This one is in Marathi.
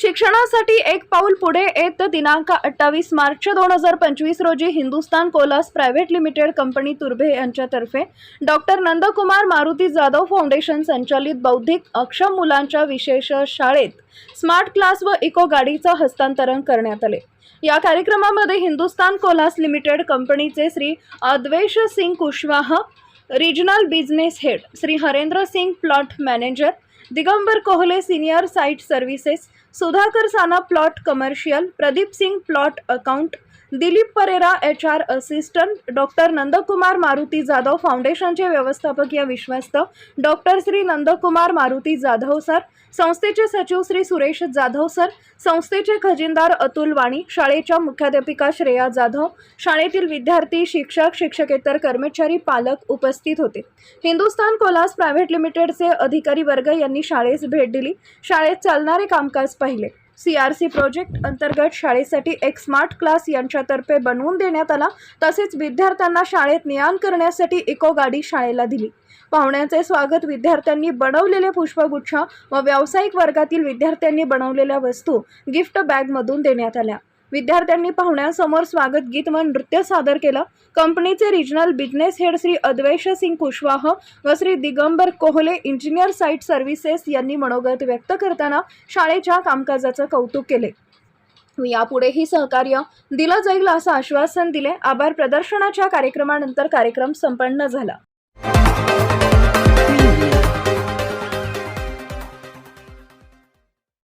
शिक्षणासाठी एक पाऊल पुढे येत दिनांक अठ्ठावीस मार्च दोन हजार पंचवीस रोजी Hindustan Colas private limited company Turbhe यांच्यातर्फे डॉक्टर नंदकुमार मारुती जाधव फाउंडेशन संचालित बौद्धिक अक्षम मुलांच्या विशेष शाळेत स्मार्ट क्लास व इको गाडीचं हस्तांतरण करण्यात आले. या कार्यक्रमामध्ये हिंदुस्तान कोलास लिमिटेड कंपनीचे Shri Advesh Singh Kushwah regional business head Shri Harendra Singh plant manager Digambar Kohle senior site services Sudhakar Sana plant commercial Pradeep Singh plant account Dilip Pereira H R assistant doctor Nandkumar Maruti Jadhav फाउंडेशनचे व्यवस्थापकीय विश्वस्त. डॉक्टर श्री नंदकुमार मारुती जाधव सर संस्थेचे सचिव श्री सुरेश जाधव सर संस्थेचे खजिनदार अतुल वाणी शाळेच्या मुख्याध्यापिका श्रेया जाधव शाळेतील विद्यार्थी शिक्षक शिक्षकेतर कर्मचारी पालक उपस्थित होते. हिंदुस्तान कोलास प्रायव्हेट लिमिटेडचे अधिकारी वर्ग यांनी शाळेस भेट दिली. शाळेत चालणारे कामकाज पाहिले. सी आर सी प्रोजेक्ट अंतर्गत शाळेसाठी एक स्मार्ट क्लास यांच्यातर्फे बनवून देण्यात आला. तसेच विद्यार्थ्यांना शाळेत नियान करण्यासाठी इको गाडी शाळेला दिली. पाहुण्यांचे स्वागत विद्यार्थ्यांनी बनवलेले पुष्पगुच्छ व व्यावसायिक वर्गातील विद्यार्थ्यांनी बनवलेल्या वस्तू गिफ्ट बॅगमधून देण्यात आल्या. विद्यार्थ्यांनी पाहुण्यांसमोर स्वागत गीत व नृत्य सादर केलं. कंपनीचे regional business head Shri Advaish Singh Kushwah व श्री दिगंबर कोहले इंजिनियर साईट सर्व्हिसेस यांनी मनोगत व्यक्त करताना शाळेच्या कामकाजाचं कौतुक केले. यापुढेही सहकार्य दिलं जाईल असं आश्वासन दिले. आभार प्रदर्शनाच्या कार्यक्रमानंतर कार्यक्रम संपन्न झाला.